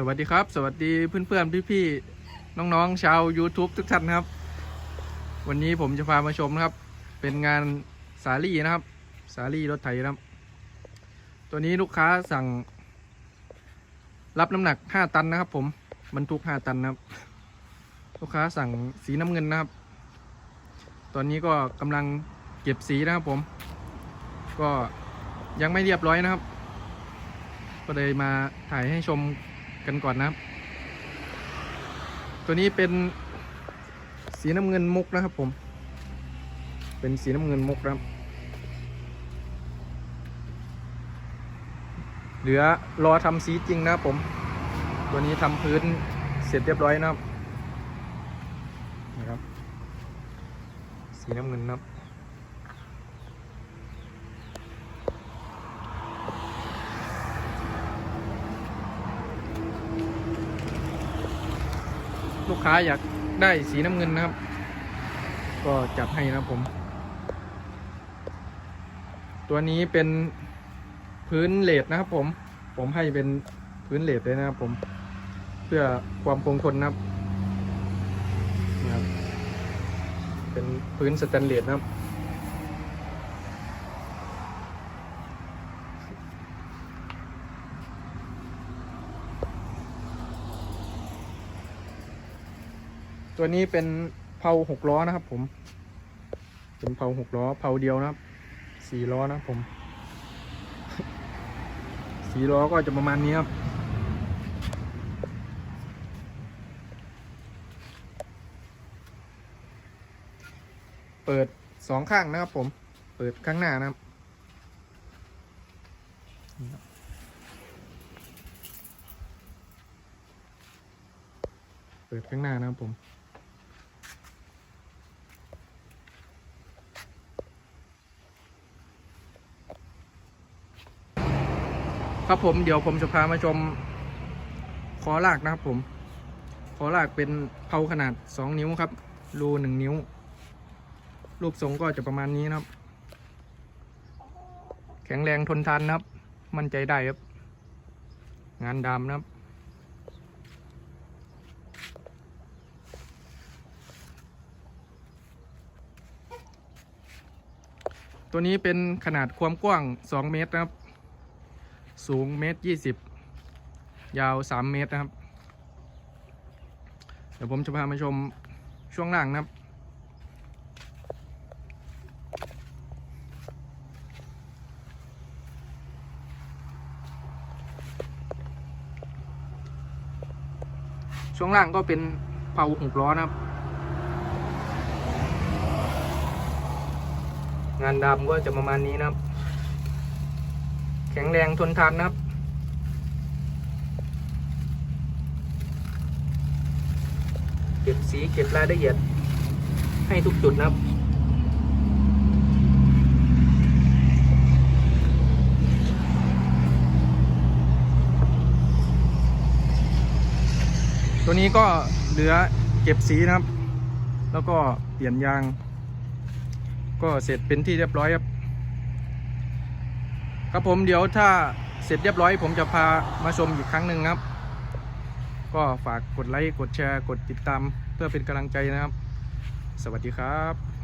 สวัสดีครับ สวัสดีเพื่อนๆ พี่ๆ น้องๆ ชาว YouTube ทุกท่านครับ วันนี้ผมจะพามาชมนะครับ เป็นงานสาลี่นะครับ สาลี่รถไถนะครับ ตัวนี้ลูกค้าสั่ง รับน้ำหนัก 5 ตันนะครับ ผมบรรทุก 5 ตันนะครับ ลูกค้าสั่งสีน้ำเงินนะครับ ตอนนี้ก็กำลังเก็บสีนะครับผม ก็ยังไม่เรียบร้อยนะครับ ก็เลยมาถ่ายให้ชม กันก่อนนะครับ ตัวนี้เป็นสีน้ำเงินมุกนะครับผม เป็นสีน้ำเงินมุกนะครับ เหลือรอทำสีจริงนะครับผม ตัวนี้ทำพื้นเสร็จเรียบร้อยนะครับนะครับ สีน้ำเงินนะครับ ลูกค้าอยากได้สีน้ำเงินนะครับ ก็จัดให้นะผม ตัวนี้เป็นพื้นเลดนะครับผมผมให้เป็นพื้นเลดเลยนะครับผม เพื่อความคงทนนะครับนะครับเป็นพื้นสแตนเลสนะครับ ตัวนี้เป็นเพาหกล้อนะครับ ผม เป็นเพาหกล้อเพาเดียวนะครับสี่ล้อนะผมสี่ล้อก็จะประมาณนี้ครับเปิดสองข้างนะครับผม เปิดข้างหน้านะครับ เปิดข้างหน้านะครับผม ครับผมเดี๋ยวผมจะพามาชมคอลากนะครับผมคอลากเป็นเพาขนาด 2 นิ้วครับ รู1นิ้ว รูปทรงก็จะประมาณนี้นะครับ แข็งแรงทนทานนะครับ มั่นใจได้ครับ งานดำนะครับ ตัวนี้เป็นขนาดความกว้าง 2 เมตรนะครับ สูงเมตรยี่สิบยาว3เมตรนะครับ เดี๋ยวผมจะพามาชมช่วงล่างนะครับ ช่วงล่างก็เป็นเผาหกล้อนะครับ งานดำก็จะประมาณนี้นะครับ ข็งแรงทนทานนะครับ เก็บสีเก็บรายละเอียด ให้ทุกจุดนะครับตัวนี้ก็เหลือเก็บสีนะครับ แล้วก็เปลี่ยนยาง ก็เสร็จเป็นที่เรียบร้อยครับ ครับผมเดี๋ยวถ้าเสร็จเรียบร้อย ผมจะพามาชมอีกครั้งหนึ่งครับ ก็ฝากกดไลค์กดแชร์กดติดตามเพื่อเป็นกำลังใจนะครับ สวัสดีครับ